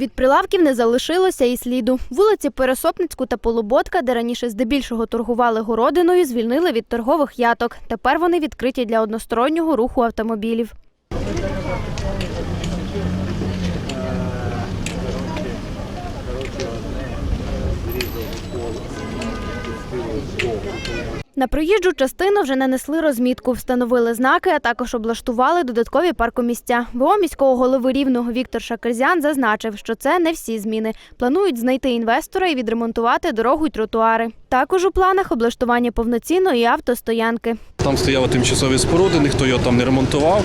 Від прилавків не залишилося і сліду. Вулиці Пересопницьку та Полуботка, де раніше здебільшого торгували городиною, звільнили від торгових яток. Тепер вони відкриті для одностороннього руху автомобілів. На проїжджу частину вже нанесли розмітку, встановили знаки, а також облаштували додаткові паркомісця. ВО міського голови рівного Віктор Шакерзян зазначив, що це не всі зміни. Планують знайти інвестора і відремонтувати дорогу й тротуари. Також у планах облаштування повноцінної автостоянки. Там стояли тимчасові споруди, ніхто його там не ремонтував.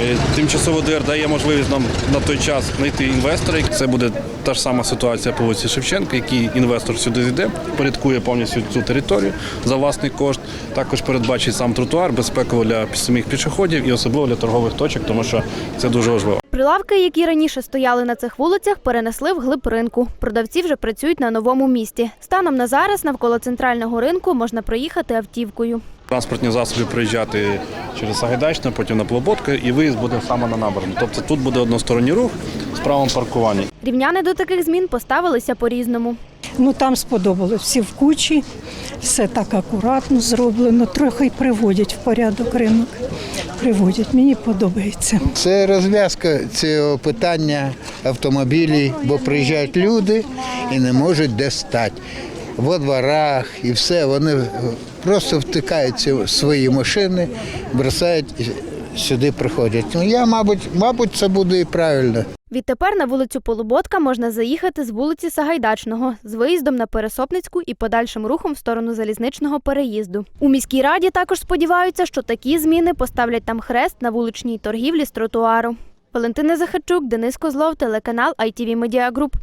Е, Тимчасово ДР дає можливість нам на той час знайти інвестора. Це буде та ж сама ситуація по вулиці Шевченка, який інвестор сюди зійде, порядкує повністю цю територію за власний кошт. Також передбачить сам тротуар, безпеково для самих пішоходів і особливо для торгових точок, тому що це дуже важливо. Прилавки, які раніше стояли на цих вулицях, перенесли в глиб ринку. Продавці вже працюють на новому місці. Станом на зараз навколо центрального ринку можна проїхати автівкою. Транспортні засоби приїжджати через Сагайдачне, потім на Плоботку, і виїзд буде саме на набережну. Тобто тут буде односторонній рух з правом паркування. Рівняни до таких змін поставилися по-різному. Ну там сподобалось всі в кучі, все так акуратно зроблено, трохи й приводять в порядок ринок. Приводять, мені подобається. Це розв'язка цього питання автомобілів, бо приїжджають люди і не можуть де стати. Во дворах і все, вони просто втикають в свої машини, бросають і сюди приходять. Ну я, мабуть, мабуть, це буде і правильно. Відтепер на вулицю Полуботка можна заїхати з вулиці Сагайдачного з виїздом на Пересопницьку і подальшим рухом в сторону залізничного переїзду. У міській раді також сподіваються, що такі зміни поставлять там хрест на вуличній торгівлі з тротуару. Валентина Захарчук, Денис Козлов, телеканал ITV Media Group.